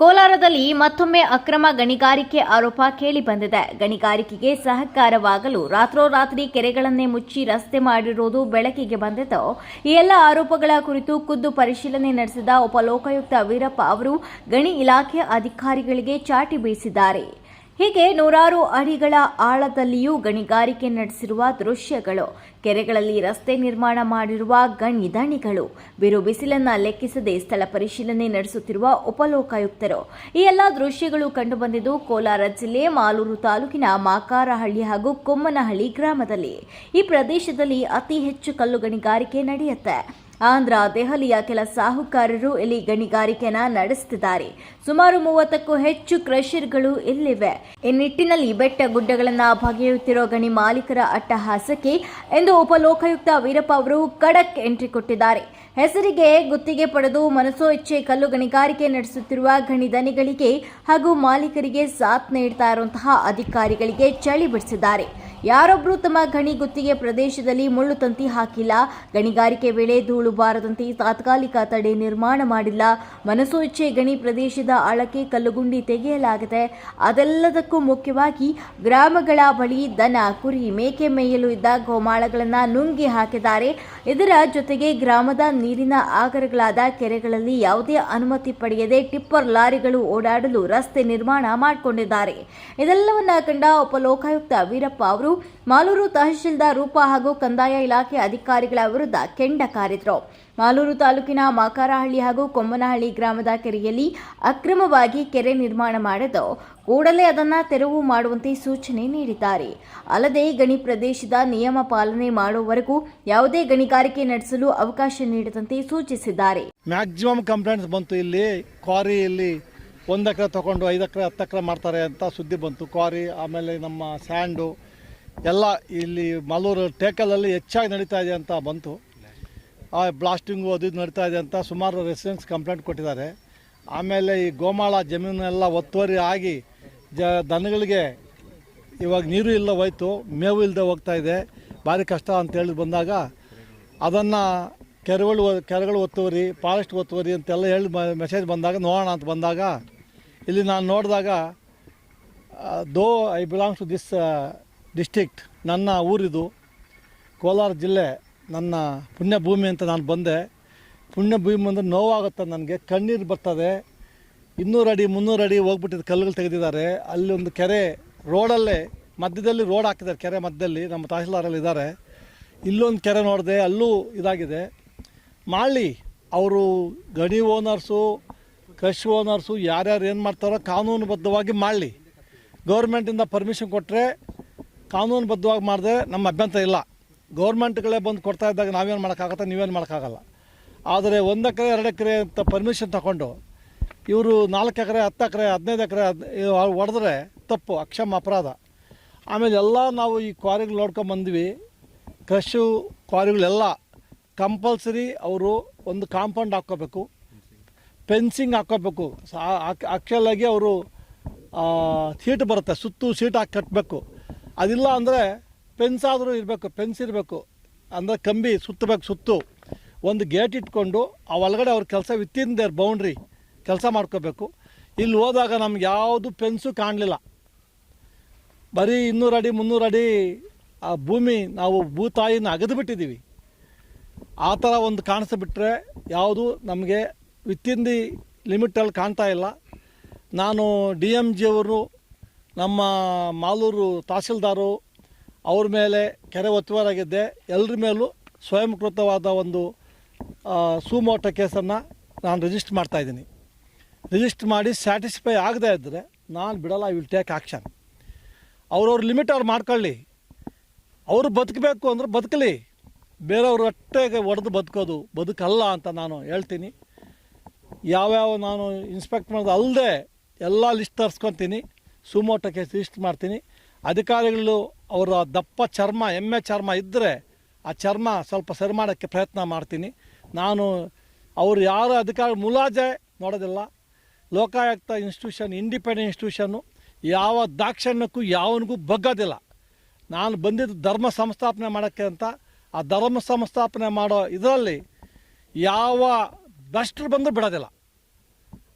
ಕೋಲಾರದಲ್ಲಿ ಮತ್ತೊಮ್ಮೆ ಅಕ್ರಮ ಗಣಿಗಾರಿಕೆ ಆರೋಪ ಕೇಳಿಬಂದಿದೆ. ಗಣಿಗಾರಿಕೆಗೆ ಸಹಕಾರವಾಗಲು ರಾತ್ರೋರಾತ್ರಿ ಕೆರೆಗಳನ್ನೇ ಮುಚ್ಚಿ ರಸ್ತೆ ಮಾಡಿರುವುದು ಬೆಳಕಿಗೆ ಬಂದಿದ್ದು ಈ ಎಲ್ಲ ಆರೋಪಗಳ ಕುರಿತು ಖುದ್ದು ಪರಿಶೀಲನೆ ನಡೆಸಿದ ಉಪಲೋಕಾಯುಕ್ತ ವೀರಪ್ಪ ಅವರು, ಗಣಿ ಇಲಾಖೆ ಅಧಿಕಾರಿಗಳಿಗೆ ಚಾಟಿ ಬೀಸಿದ್ದಾರೆ. ಹೀಗೆ ನೂರಾರು ಅಡಿಗಳ ಆಳದಲ್ಲಿಯೂ ಗಣಿಗಾರಿಕೆ ನಡೆಸಿರುವ ದೃಶ್ಯಗಳು. ಕೆರೆಗಳಲ್ಲಿ ರಸ್ತೆ ನಿರ್ಮಾಣ ಮಾಡಿರುವ ಗಣಿ ದಣಿಗಳು ಬಿರು ಬಿಸಿಲನ್ನು ಲೆಕ್ಕಿಸದೆ ಸ್ಥಳ ಪರಿಶೀಲನೆ ನಡೆಸುತ್ತಿರುವ ಉಪಲೋಕಾಯುಕ್ತರು. ಈ ಎಲ್ಲ ದೃಶ್ಯಗಳು ಕಂಡುಬಂದಿದ್ದು ಕೋಲಾರ ಜಿಲ್ಲೆ ಮಾಲೂರು ತಾಲೂಕಿನ ಮಾಕಾರಹಳ್ಳಿ ಹಾಗೂ ಕೊಮ್ಮನಹಳ್ಳಿ ಗ್ರಾಮದಲ್ಲಿ. ಈ ಪ್ರದೇಶದಲ್ಲಿ ಅತಿ ಹೆಚ್ಚು ಕಲ್ಲು ಗಣಿಗಾರಿಕೆ ನಡೆಯುತ್ತೆ. ಆಂಧ್ರ, ದೆಹಲಿಯ ಕೆಲ ಸಾಹುಕಾರರು ಇಲ್ಲಿ ಗಣಿಗಾರಿಕೆನ ನಡೆಸುತ್ತಿದ್ದಾರೆ ಸುಮಾರು ಮೂವತ್ತಕ್ಕೂ ಹೆಚ್ಚು ಕ್ರಷರ್ಗಳು ಇಲ್ಲಿವೆ. ಈ ನಿಟ್ಟಿನಲ್ಲಿ ಬೆಟ್ಟ ಗುಡ್ಡಗಳನ್ನ ಬಗೆಯುತ್ತಿರುವ ಗಣಿ ಮಾಲೀಕರ ಅಟ್ಟಹಾಸಕ್ಕೆ ಎಂದು ಉಪಲೋಕಾಯುಕ್ತ ವೀರಪ್ಪ ಅವರು ಖಡಕ್ ಎಂಟ್ರಿ ಕೊಟ್ಟಿದ್ದಾರೆ. ಹೆಸರಿಗೆ ಗುತ್ತಿಗೆ ಪಡೆದು ಮನಸೋ ಇಚ್ಛೆ ಕಲ್ಲು ಗಣಿಗಾರಿಕೆ ನಡೆಸುತ್ತಿರುವ ಗಣಿದನಿಗಳಿಗೆ ಹಾಗೂ ಮಾಲೀಕರಿಗೆ ಸಾಥ್ ನೀಡ್ತಾ ಇರುವಂತಹ ಅಧಿಕಾರಿಗಳಿಗೆ ಚಳಿ ಬಿಡಿಸಿದ್ದಾರೆ. ಯಾರೊಬ್ಬರು ತಮ್ಮ ಗಣಿ ಗುತ್ತಿಗೆ ಪ್ರದೇಶದಲ್ಲಿ ಮುಳ್ಳು ತಂತಿ ಹಾಕಿಲ್ಲ, ಗಣಿಗಾರಿಕೆ ವೇಳೆ ಧೂಳು ಬಾರದಂತೆ ತಾತ್ಕಾಲಿಕ ತಡೆ ನಿರ್ಮಾಣ ಮಾಡಿಲ್ಲ. ಮನಸೋ ಇಚ್ಛೆ ಗಣಿ ಪ್ರದೇಶದ ಆಳಕ್ಕೆ ಕಲ್ಲುಗುಂಡಿ ತೆಗೆಯಲಾಗಿದೆ ಅದೆಲ್ಲದಕ್ಕೂ ಮುಖ್ಯವಾಗಿ ಗ್ರಾಮಗಳ ಬಳಿ ದನ, ಕುರಿ, ಮೇಕೆ ಮೇಯಲು ಇದ್ದ ಗೋಮಾಳಗಳನ್ನು ನುಂಗಿ ಹಾಕಿದ್ದಾರೆ. ಇದರ ಜೊತೆಗೆ ಗ್ರಾಮದ ನೀರಿನ ಆಗರಗಳಾದ ಕೆರೆಗಳಲ್ಲಿ ಯಾವುದೇ ಅನುಮತಿ ಪಡೆಯದೆ ಟಿಪ್ಪರ್ ಲಾರಿಗಳು ಓಡಾಡಲು ರಸ್ತೆ ನಿರ್ಮಾಣ ಮಾಡಿಕೊಂಡಿದ್ದಾರೆ. ಇದೆಲ್ಲವನ್ನ ಕಂಡ ಉಪಲೋಕಾಯುಕ್ತ ವೀರಪ್ಪ ಅವರು ಮಾಲೂರು ತಹಶೀಲ್ದಾರ್ ರೂಪ ಹಾಗೂ ಕಂದಾಯ ಇಲಾಖೆ ಅಧಿಕಾರಿಗಳ ವಿರುದ್ಧ ಕೆಂಡ ಕಾರಿದ್ರು. ಮಾಲೂರು ತಾಲೂಕಿನ ಮಾಕಾರಹಳ್ಳಿ ಹಾಗೂ ಕೊಮ್ಮನಹಳ್ಳಿ ಗ್ರಾಮದ ಕೆರೆಯಲ್ಲಿ ಅಕ್ರಮವಾಗಿ ಕೆರೆ ನಿರ್ಮಾಣ ಮಾಡಿದ್ದು ಕೂಡಲೇ ಅದನ್ನು ತೆರವು ಮಾಡುವಂತೆ ಸೂಚನೆ ನೀಡಿದ್ದಾರೆ. ಅಲ್ಲದೆ ಗಣಿ ಪ್ರದೇಶದ ನಿಯಮ ಪಾಲನೆ ಮಾಡುವವರೆಗೂ ಯಾವುದೇ ಗಣಿಗಾರಿಕೆ ನಡೆಸಲು ಅವಕಾಶ ನೀಡದಂತೆ ಸೂಚಿಸಿದ್ದಾರೆ. ಮ್ಯಾಕ್ಸಿಮಮ್ ಕಂಪ್ಲೇಂಟ್ಸ್ ಬಂತು ಇಲ್ಲಿ. ಕ್ವಾರಿಯಲ್ಲಿ ಒಂದು ಎಕರೆ ತಗೊಂಡು ಐದು ಎಕರೆ ಹತ್ತು ಎಕರೆ ಮಾಡ್ತಾರೆ ಅಂತ ಸುದ್ದಿ ಬಂತು. ಕ್ವಾರಿ ಆಮೇಲೆ ನಮ್ಮ ಸ್ಯಾಂಡು ಎಲ್ಲ ಇಲ್ಲಿ ಮಲ್ಲೂರು ಟೇಕಲಲ್ಲಿ ಹೆಚ್ಚಾಗಿ ನಡೀತಾ ಇದೆ ಅಂತ ಬಂತು. ಆ ಬ್ಲಾಸ್ಟಿಂಗು ಅದು ಇದು ನಡೀತಾ ಇದೆ ಅಂತ ಸುಮಾರು ರೆಸಿಡೆನ್ಸ್ ಕಂಪ್ಲೇಂಟ್ ಕೊಟ್ಟಿದ್ದಾರೆ. ಆಮೇಲೆ ಈ ಗೋಮಾಳ ಜಮೀನೆಲ್ಲ ಒತ್ತುವರಿ ಆಗಿ ಜ ದನಗಳಿಗೆ ಇವಾಗ ನೀರು ಇಲ್ಲ ಹೋಯ್ತು, ಮೇವು ಇಲ್ಲದೆ ಹೋಗ್ತಾ ಇದೆ. ಭಾರಿ ಕಷ್ಟ ಅಂತೇಳಿ ಬಂದಾಗ ಅದನ್ನು ಕೆರೆಗಳು ಕೆರೆಗಳು ಒತ್ತುವರಿ ಫಾರೆಸ್ಟ್ ಒತ್ತುವರಿ ಅಂತೆಲ್ಲ ಹೇಳಿ ಮೆಸೇಜ್ ಬಂದಾಗ, ನೋಡೋಣ ಅಂತ ಬಂದಾಗ ಇಲ್ಲಿ ನಾನು ನೋಡಿದಾಗ though I belongs to this district ನನ್ನ ಊರಿದು ಕೋಲಾರ ಜಿಲ್ಲೆ, ನನ್ನ ಪುಣ್ಯಭೂಮಿ ಅಂತ ನಾನು ಬಂದೆ. ಪುಣ್ಯಭೂಮಿ ಅಂದರೆ ನೋವಾಗುತ್ತೆ ನನಗೆ, ಕಣ್ಣೀರು ಬರ್ತದೆ. ಇನ್ನೂರು ಅಡಿ, ಮುನ್ನೂರು ಅಡಿ ಹೋಗ್ಬಿಟ್ಟಿದ್ದು ಕಲ್ಲುಗಳು ತೆಗೆದಿದ್ದಾರೆ. ಅಲ್ಲಿ ಒಂದು ಕೆರೆ ರೋಡಲ್ಲೇ, ಮಧ್ಯದಲ್ಲಿ ರೋಡ್ ಹಾಕಿದ್ದಾರೆ, ಕೆರೆ ಮಧ್ಯದಲ್ಲಿ, ನಮ್ಮ ತಹಸೀಲ್ದಾರಲ್ಲಿ ಇದ್ದಾರೆ. ಇಲ್ಲೊಂದು ಕೆರೆ ನೋಡಿದೆ, ಅಲ್ಲೂ ಇದಾಗಿದೆ. ಮಾಡಲಿ ಅವರು ಗಣಿ ಓನರ್ಸು ಕಶ್ ಓನರ್ಸು, ಯಾರ್ಯಾರು ಏನು ಮಾಡ್ತಾರೋ ಕಾನೂನುಬದ್ಧವಾಗಿ ಮಾಡಲಿ ಗೌರ್ಮೆಂಟಿಂದ ಪರ್ಮಿಷನ್ ಕೊಟ್ಟರೆ ಕಾನೂನುಬದ್ಧವಾಗಿ ಮಾಡಿದ್ರೆ ನಮ್ಮ ಅಭ್ಯಂತರ ಇಲ್ಲ. ಗೌರ್ಮೆಂಟ್ಗಳೇ ಬಂದು ಕೊಡ್ತಾ ಇದ್ದಾಗ ನಾವೇನು ಮಾಡೋಕ್ಕಾಗತ್ತೆ? ನೀವೇನು ಮಾಡೋಕ್ಕಾಗಲ್ಲ. ಆದರೆ ಒಂದು ಎರಡು ಎಕರೆ ಅಂತ ಪರ್ಮಿಷನ್ ತಗೊಂಡು ಇವರು ನಾಲ್ಕು ಎಕರೆ, ಹತ್ತು ಎಕರೆ, ಹದಿನೈದು ಎಕರೆ ಹೊಡೆದ್ರೆ ತಪ್ಪು, ಅಕ್ಷಮ ಅಪರಾಧ. ಆಮೇಲೆ ಎಲ್ಲ ನಾವು ಈ ಕ್ವಾರಿಗಳು ನೋಡ್ಕೊಂಬಂದ್ವಿ ಕ್ರಷು ಕ್ವಾರಿಗಳೆಲ್ಲ ಕಂಪಲ್ಸರಿ ಅವರು ಒಂದು ಕಾಂಪೌಂಡ್ ಹಾಕ್ಕೋಬೇಕು. ಫೆನ್ಸಿಂಗ್ ಹಾಕ್ಕೋಬೇಕು. ಅಕ್ಷಲಾಗಿ ಅವರು ಸೀಟ್ ಬರುತ್ತೆ. ಸುತ್ತು ಸೀಟ್ ಹಾಕಿ ಕಟ್ಟಬೇಕು ಅದಿಲ್ಲ ಅಂದರೆ ಪೆನ್ಸ್ ಆದರೂ ಇರಬೇಕು ಪೆನ್ಸ್ ಇರಬೇಕು. ಅಂದರೆ ಕಂಬಿ ಸುತ್ತಬೇಕು, ಸುತ್ತು. ಒಂದು ಗೇಟ್ ಇಟ್ಕೊಂಡು ಆ ಒಳಗಡೆ ಅವ್ರ ಕೆಲಸ ವಿತ್ತಿನ್ ದೇರ್ ಬೌಂಡ್ರಿ ಕೆಲಸ ಮಾಡ್ಕೋಬೇಕು. ಇಲ್ಲಿ ಹೋದಾಗ ನಮ್ಗೆ ಯಾವುದು ಪೆನ್ಸು ಕಾಣಲಿಲ್ಲ. ಬರೀ ಇನ್ನೂರು ಅಡಿ, ಮುನ್ನೂರು ಅಡಿ ಆ ಭೂಮಿ ನಾವು ಭೂತಾಯಿನ ಅಗದು ಬಿಟ್ಟಿದ್ದೀವಿ. ಆ ಥರ ಒಂದು ಕಾಣಿಸ್ಬಿಟ್ರೆ ಯಾವುದು ನಮಗೆ ವಿತ್ತಿನ್ ದಿ ಲಿಮಿಟಲ್ಲಿ ಕಾಣ್ತಾ ಇಲ್ಲ. ನಾನು ಡಿ ಎಂ ಜಿಯವರು ನಮ್ಮ ಮಾಲೂರು ತಹಸೀಲ್ದಾರು ಅವ್ರ ಮೇಲೆ ಕೆರೆ ಒತ್ತುವರಾಗಿದ್ದೆ. ಎಲ್ಲರ ಮೇಲೂ ಸ್ವಯಂಕೃತವಾದ ಒಂದು ಸುಮೋಟ ಕೇಸನ್ನು ನಾನು ರಿಜಿಸ್ಟ್ರ್ ಮಾಡ್ತಾಯಿದ್ದೀನಿ ರಿಜಿಸ್ಟ್ರ್ ಮಾಡಿ ಸ್ಯಾಟಿಸ್ಫೈ ಆಗದೇ ಇದ್ದರೆ ನಾನು ಬಿಡಲ್ಲ ಐ ವಿಲ್ ಟೇಕ್ ಆ್ಯಕ್ಷನ್ ಅವ್ರವ್ರ ಲಿಮಿಟ್ ಅವ್ರು ಮಾಡ್ಕೊಳ್ಳಿ. ಅವರು ಬದುಕಬೇಕು ಅಂದ್ರೆ ಬದುಕಲಿ. ಬೇರೆಯವ್ರ ಹೊಟ್ಟೆಗೆ ಒಡೆದು ಬದುಕೋದು, ಬದುಕಲ್ಲ ಅಂತ ನಾನು ಹೇಳ್ತೀನಿ. ಯಾವ್ಯಾವ ನಾನು ಇನ್ಸ್ಪೆಕ್ಟ್ ಮಾಡೋದು ಅಲ್ಲದೆ ಎಲ್ಲ ಲಿಸ್ಟ್ ತರಿಸ್ಕೊತೀನಿ. ಸುಮೋಟೋ ಕೇಸ್ ರಿಜಿಸ್ಟರ್ ಮಾಡ್ತೀನಿ. ಅಧಿಕಾರಿಗಳು ಅವರ ದಪ್ಪ ಚರ್ಮ, ಎಮ್ಮೆ ಚರ್ಮ ಇದ್ದರೆ ಆ ಚರ್ಮ ಸ್ವಲ್ಪ ಸರಿ ಮಾಡೋಕ್ಕೆ ಪ್ರಯತ್ನ ಮಾಡ್ತೀನಿ. ನಾನು ಅವರು ಯಾರು ಅಧಿಕಾರಿ ಮುಲಾಜೆ ನೋಡೋದಿಲ್ಲ. ಲೋಕಾಯುಕ್ತ ಇನ್ಸ್ಟಿಟ್ಯೂಷನ್ ಇಂಡಿಪೆಂಡೆಂಟ್ ಇನ್ಸ್ಟಿಟ್ಯೂಷನ್ನು ಯಾವ ದಾಕ್ಷಣ್ಯಕ್ಕೂ ಯಾವನಿಗೂ ಬಗ್ಗೋದಿಲ್ಲ. ನಾನು ಬಂದಿದ್ದು ಧರ್ಮ ಸಂಸ್ಥಾಪನೆ ಮಾಡೋಕ್ಕೆ ಅಂತ. ಆ ಧರ್ಮ ಸಂಸ್ಥಾಪನೆ ಮಾಡೋ ಇದರಲ್ಲಿ ಯಾವ ಭ್ರಷ್ಟರು ಬಂದರೂ ಬಿಡೋದಿಲ್ಲ.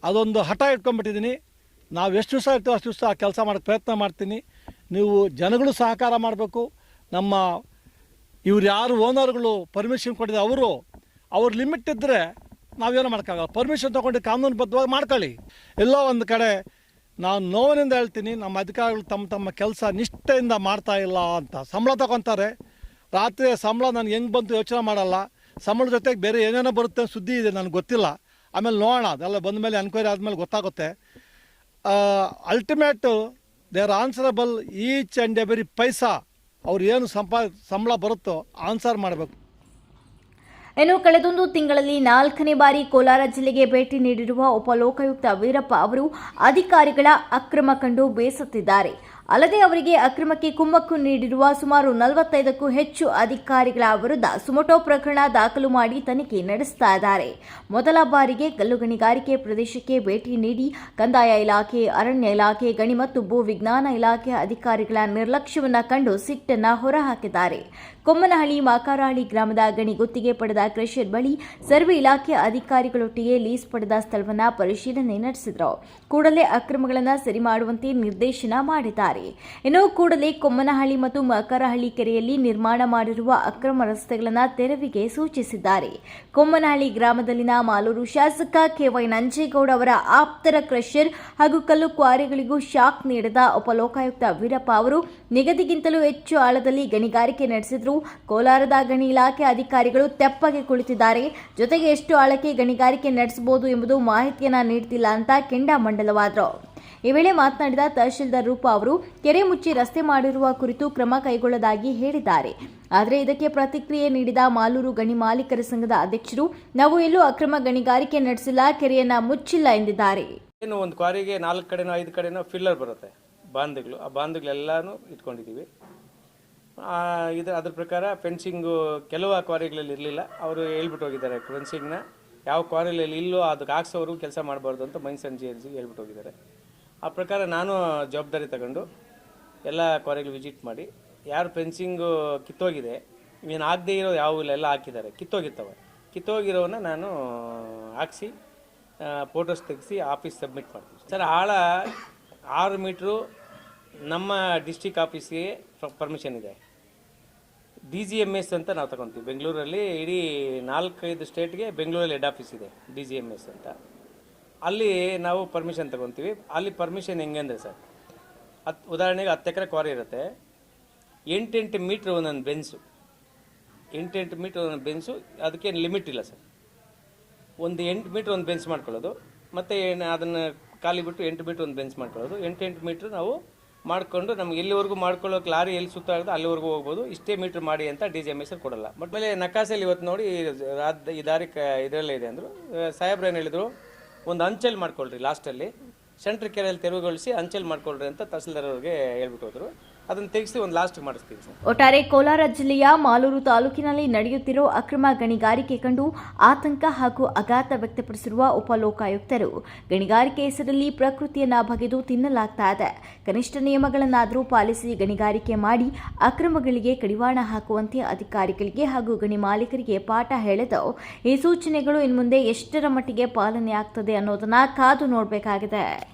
ಅದೊಂದು ಹಠ ಇಟ್ಕೊಂಡ್ಬಿಟ್ಟಿದ್ದೀನಿ. ನಾವು ಎಷ್ಟು ದಿವಸ ಇರ್ತೀವೋ ಅಷ್ಟು ದಿವಸ ಆ ಕೆಲಸ ಮಾಡೋಕ್ಕೆ ಪ್ರಯತ್ನ ಮಾಡ್ತೀನಿ. ನೀವು ಜನಗಳು ಸಹಕಾರ ಮಾಡಬೇಕು. ನಮ್ಮ ಇವ್ರು ಯಾರು ಓನರ್ಗಳು ಪರ್ಮಿಷನ್ ಕೊಟ್ಟಿದೆ ಅವರು, ಅವ್ರ ಲಿಮಿಟ್ ಇದ್ದರೆ ನಾವೇನು ಮಾಡೋಕ್ಕಾಗಲ್ಲ. ಪರ್ಮಿಷನ್ ತೊಗೊಂಡು ಕಾನೂನುಬದ್ಧವಾಗಿ ಮಾಡ್ಕೊಳ್ಳಿ. ಎಲ್ಲೋ ಒಂದು ಕಡೆ ನಾನು ನೋವಿನಿಂದ ಹೇಳ್ತೀನಿ, ನಮ್ಮ ಅಧಿಕಾರಿಗಳು ತಮ್ಮ ತಮ್ಮ ಕೆಲಸ ನಿಷ್ಠೆಯಿಂದ ಮಾಡ್ತಾ ಇಲ್ಲ ಅಂತ. ಸಂಬಳ ತಗೊತಾರೆ. ರಾತ್ರಿ ಸಂಬಳ ನನಗೆ ಹೆಂಗೆ ಬಂತು ಯೋಚನೆ ಮಾಡಲ್ಲ. ಸಂಬಳ ಜೊತೆಗೆ ಬೇರೆ ಏನೇನೋ ಬರುತ್ತೆ ಸುದ್ದಿ ಇದೆ, ನನಗೆ ಗೊತ್ತಿಲ್ಲ. ಆಮೇಲೆ ನೋಡೋಣ, ಅದೆಲ್ಲ ಬಂದ ಮೇಲೆ ಎನ್ಕ್ವೈರಿ ಆದಮೇಲೆ ಗೊತ್ತಾಗುತ್ತೆ. Ultimately they are answerable each and every paisa ಅವ್ರು ಏನು ಸಂಪಾ, ಸಂಬಳ ಬರುತ್ತೋ ಆನ್ಸರ್ ಮಾಡಬೇಕು. ಇನ್ನು ಕಳೆದೊಂದು ತಿಂಗಳಲ್ಲಿ ನಾಲ್ಕನೇ ಬಾರಿ ಕೋಲಾರ ಜಿಲ್ಲೆಗೆ ಭೇಟಿ ನೀಡಿರುವ ಉಪಲೋಕಾಯುಕ್ತ ವೀರಪ್ಪ ಅವರು ಅಧಿಕಾರಿಗಳ ಅಕ್ರಮ ಕಂಡು ಬೇಸತ್ತಿದ್ದಾರೆ. ಅಲ್ಲದೆ ಅವರಿಗೆ ಅಕ್ರಮಕ್ಕೆ ಕುಮ್ಮಕ್ಕು ನೀಡಿರುವ ಸುಮಾರು ನಲವತ್ತೈದಕ್ಕೂ ಹೆಚ್ಚು ಅಧಿಕಾರಿಗಳ ವಿರುದ್ಧ ಸುಮಟೋ ಪ್ರಕರಣ ದಾಖಲು ಮಾಡಿ ತನಿಖೆ ನಡೆಸ್ತಾ ಇದ್ದಾರೆ. ಮೊದಲ ಬಾರಿಗೆ ಕಲ್ಲು ಗಣಿಗಾರಿಕೆ ಪ್ರದೇಶಕ್ಕೆ ಭೇಟಿ ನೀಡಿ ಕಂದಾಯ ಇಲಾಖೆ, ಅರಣ್ಯ ಇಲಾಖೆ, ಗಣಿ ಮತ್ತು ಭೂ ವಿಜ್ಞಾನ ಇಲಾಖೆ ಅಧಿಕಾರಿಗಳ ನಿರ್ಲಕ್ಷ್ಯವನ್ನು ಕಂಡು ಸಿಟ್ಟನ್ನ ಹೊರಹಾಕಿದ್ದಾರೆ. ಕೊಮ್ಮನಹಳ್ಳಿ ಮಾಕಾರಹಳ್ಳಿ ಗ್ರಾಮದ ಗಣಿ ಗುತ್ತಿಗೆ ಪಡೆದ ಕ್ರಷರ್ ಬಳಿ ಸರ್ವೆ ಇಲಾಖೆ ಅಧಿಕಾರಿಗಳೊಟ್ಟಿಗೆ ಲೀಸ್ ಪಡೆದ ಸ್ಥಳವನ್ನ ಪರಿಶೀಲನೆ ನಡೆಸಿದರು. ಕೂಡಲೇ ಅಕ್ರಮಗಳನ್ನು ಸರಿ ಮಾಡುವಂತೆ ನಿರ್ದೇಶನ ಮಾಡಿದ್ದಾರೆ. ಇನ್ನು ಕೂಡಲೇ ಕೊಮ್ಮನಹಳ್ಳಿ ಮತ್ತು ಮಕರಹಳ್ಳಿ ಕೆರೆಯಲ್ಲಿ ನಿರ್ಮಾಣ ಮಾಡಿರುವ ಅಕ್ರಮ ರಸ್ತೆಗಳನ್ನು ತೆರವಿಗೆ ಸೂಚಿಸಿದ್ದಾರೆ. ಕೊಮ್ಮನಹಳ್ಳಿ ಗ್ರಾಮದಲ್ಲಿನ ಮಾಲೂರು ಶಾಸಕ ಕೆವೈ ನಂಜೇಗೌಡ ಅವರ ಆಪ್ತರ ಕ್ರಷರ್ ಹಾಗೂ ಕಲ್ಲು ಕ್ವಾರಿಗಳಿಗೂ ಶಾಕ್ ನೀಡಿದ ಉಪಲೋಕಾಯುಕ್ತ ವೀರಪ್ಪ ಅವರು ನಿಗದಿಗಿಂತಲೂ ಹೆಚ್ಚು ಆಳದಲ್ಲಿ ಗಣಿಗಾರಿಕೆ ನಡೆಸಿದ್ರು. ಕೋಲಾರದ ಗಣಿ ಇಲಾಖೆ ಅಧಿಕಾರಿಗಳು ತೆಪ್ಪಗೆ ಕುಳಿತಿದ್ದಾರೆ. ಜೊತೆಗೆ ಎಷ್ಟು ಆಳಕ್ಕೆ ಗಣಿಗಾರಿಕೆ ನಡೆಸಬಹುದು ಎಂಬುದು ಮಾಹಿತಿಯನ್ನ ನೀಡುತ್ತಿಲ್ಲ ಅಂತ ಕೆಂಡಾಮಂಡಲವಾದರು. ಈ ವೇಳೆ ಮಾತನಾಡಿದ ತಹಶೀಲ್ದಾರ್ ರೂಪಾ ಅವರು, ಕೆರೆ ಮುಚ್ಚಿ ರಸ್ತೆ ಮಾಡಿರುವ ಕುರಿತು ಕ್ರಮ ಕೈಗೊಳ್ಳದಾಗಿ ಹೇಳಿದ್ದಾರೆ. ಆದರೆ ಇದಕ್ಕೆ ಪ್ರತಿಕ್ರಿಯೆ ನೀಡಿದ ಮಾಲೂರು ಗಣಿ ಮಾಲೀಕರ ಸಂಘದ ಅಧ್ಯಕ್ಷರು, ನಾವು ಎಲ್ಲೂ ಅಕ್ರಮ ಗಣಿಗಾರಿಕೆ ನಡೆಸಿಲ್ಲ, ಕೆರೆಯನ್ನ ಮುಚ್ಚಿಲ್ಲ ಎಂದಿದ್ದಾರೆ. ಏನು ಒಂದು ಕ್ವಾರಿಗೆ ನಾಲ್ಕು ಕಡೆನೋ ಐದು ಕಡೆನೋ ಫಿಲ್ಲರ್ ಬರುತ್ತೆ. ಬಾಂಧುಗಳು, ಆ ಬಾಂಧುಗಳೆಲ್ಲನೂ ಇಟ್ಕೊಂಡಿದ್ದೀವಿ. ಇದು, ಅದ್ರ ಪ್ರಕಾರ ಫೆನ್ಸಿಂಗು ಕೆಲವು ಕ್ವಾರಿಗಳಲ್ಲಿ ಇರಲಿಲ್ಲ. ಅವರು ಹೇಳ್ಬಿಟ್ಟು ಹೋಗಿದ್ದಾರೆ ಫೆನ್ಸಿಂಗ್ನ ಯಾವ ಕ್ವಾರಿಯಲ್ಲಿ ಇಲ್ಲೋ ಅದಕ್ಕೆ ಹಾಕ್ಸೋರು ಕೆಲಸ ಮಾಡಬಾರ್ದು ಅಂತ ಮೈನ್ಸ್ ಅಂಡ್ ಜಿಎಲ್ಸಿಗೆ ಹೇಳ್ಬಿಟ್ಟು ಹೋಗಿದ್ದಾರೆ. ಆ ಪ್ರಕಾರ ನಾನು ಜವಾಬ್ದಾರಿ ತಗೊಂಡು ಎಲ್ಲ ಕ್ವಾರಿಗಳು ವಿಸಿಟ್ ಮಾಡಿ, ಯಾರು ಫೆನ್ಸಿಂಗು ಕಿತ್ತೋಗಿದೆ ಏನು ಆಗದೇ ಇರೋ ಯಾವ ಎಲ್ಲ ಹಾಕಿದ್ದಾರೆ ಕಿತ್ತೋಗಿರ್ತವೆ ಕಿತ್ತೋಗಿರೋನ ನಾನು ಹಾಕ್ಸಿ ಫೋಟೋಸ್ ತೆಗೆಸಿ ಆಫೀಸ್ ಸಬ್ಮಿಟ್ ಮಾಡ್ತೀನಿ. ಸರ್, ಆಳ ಆರು ಮೀಟ್ರು ನಮ್ಮ ಡಿಸ್ಟಿಕ್ ಆಫೀಸ್ಗೆ ಪರ್ಮಿಷನ್ ಇದೆ. ಡಿ ಜಿ ಎಂ ಎಸ್ ಅಂತ ನಾವು ತಗೊತೀವಿ. ಬೆಂಗಳೂರಲ್ಲಿ ಇಡೀ ನಾಲ್ಕೈದು ಸ್ಟೇಟ್ಗೆ ಬೆಂಗಳೂರಲ್ಲಿ ಹೆಡ್ ಆಫೀಸ್ ಇದೆ ಡಿ ಜಿ ಎಂ ಎಸ್ ಅಂತ. ಅಲ್ಲಿ ನಾವು ಪರ್ಮಿಷನ್ ತಗೊತೀವಿ. ಅಲ್ಲಿ ಪರ್ಮಿಷನ್ ಹೆಂಗೆ ಅಂದರೆ ಸರ್ ಹತ್ತು ಉದಾಹರಣೆಗೆ ಹತ್ತು ಎಕರೆ ಕ್ವಾರಿ ಇರುತ್ತೆ. ಎಂಟೆಂಟು ಮೀಟ್ರ್ ಒಂದೊಂದು ಬೆನ್ಸು ಎಂಟೆಂಟು ಮೀಟ್ರ್ ಒಂದೊಂದು ಬೆನ್ಸು ಅದಕ್ಕೇನು ಲಿಮಿಟ್ ಇಲ್ಲ ಸರ್. ಒಂದು ಎಂಟು ಮೀಟ್ರ್ ಒಂದು ಬೆಂಚ್ ಮಾಡ್ಕೊಳ್ಳೋದು. ಮತ್ತು ಏನು, ಅದನ್ನು ಖಾಲಿ ಬಿಟ್ಟು ಎಂಟು ಮೀಟ್ರ್ ಒಂದು ಬೆಂಚ್ ಮಾಡ್ಕೊಳ್ಳೋದು. ಎಂಟೆಂಟು ಎಂಟು ಮೀಟ್ರ್ ನಾವು ಮಾಡಿಕೊಂಡು ನಮ್ಗೆ ಎಲ್ಲಿವರೆಗೂ ಮಾಡ್ಕೊಳ್ಳೋಕೆ ಲಾರಿ ಎಲ್ಲಿ ಸುತ್ತಾಗುತ್ತೆ ಅಲ್ಲಿವರೆಗೂ ಹೋಗ್ಬೋದು. ಇಷ್ಟೇ ಮೀಟ್ರ್ ಮಾಡಿ ಅಂತ ಡಿ ಜಿ ಎಂ ಹೆಸರು ಕೊಡಲ್ಲ. ಬಟ್ ಮೇಲೆ ನಕಾಸಲ್ಲಿ ಇವತ್ತು ನೋಡಿ ಈ ದಾರಿ ಕ, ಇದರಲ್ಲೇ ಇದೆ ಅಂದರು. ಸಾಹೇಬ್ರು ಏನು ಹೇಳಿದರು? ಒಂದು ಅಂಚಲ್ ಮಾಡ್ಕೊಳ್ರಿ ಲಾಸ್ಟಲ್ಲಿ. ಸೆಂಟ್ರ್ ಕೆರೆಯಲ್ಲಿ ತೆರವುಗೊಳಿಸಿ ಅಂಚಲ್ ಮಾಡ್ಕೊಳ್ರಿ ಅಂತ ತಹಸೀಲ್ದಾರ್ ಅವ್ರಿಗೆ ಹೇಳ್ಬಿಟ್ಟು ಹೋದರು. ಅದನ್ನು ತೆಗೆಸಿ ಒಂದು ಲಾಸ್ಟ್ ಮಾಡಿಸ್ತೀವಿ. ಒಟ್ಟಾರೆ ಕೋಲಾರ ಜಿಲ್ಲೆಯ ಮಾಲೂರು ತಾಲೂಕಿನಲ್ಲಿ ನಡೆಯುತ್ತಿರೋ ಅಕ್ರಮ ಗಣಿಗಾರಿಕೆ ಕಂಡು ಆತಂಕ ಹಾಗೂ ಆಘಾತ ವ್ಯಕ್ತಪಡಿಸಿರುವ ಉಪಲೋಕಾಯುಕ್ತರು. ಗಣಿಗಾರಿಕೆ ಹೆಸರಲ್ಲಿ ಪ್ರಕೃತಿಯನ್ನ ಬಗೆದು ತಿನ್ನಲಾಗ್ತಾ ಇದೆ. ಕನಿಷ್ಠ ನಿಯಮಗಳನ್ನಾದರೂ ಪಾಲಿಸಿ ಗಣಿಗಾರಿಕೆ ಮಾಡಿ ಅಕ್ರಮಗಳಿಗೆ ಕಡಿವಾಣ ಹಾಕುವಂತೆ ಅಧಿಕಾರಿಗಳಿಗೆ ಹಾಗೂ ಗಣಿ ಮಾಲೀಕರಿಗೆ ಪಾಠ ಹೇಳಿದವು ಈ ಸೂಚನೆಗಳು ಇನ್ಮುಂದೆ ಎಷ್ಟರ ಮಟ್ಟಿಗೆ ಪಾಲನೆ ಆಗ್ತದೆ ಅನ್ನೋದನ್ನ ಕಾದು ನೋಡಬೇಕಾಗಿದೆ.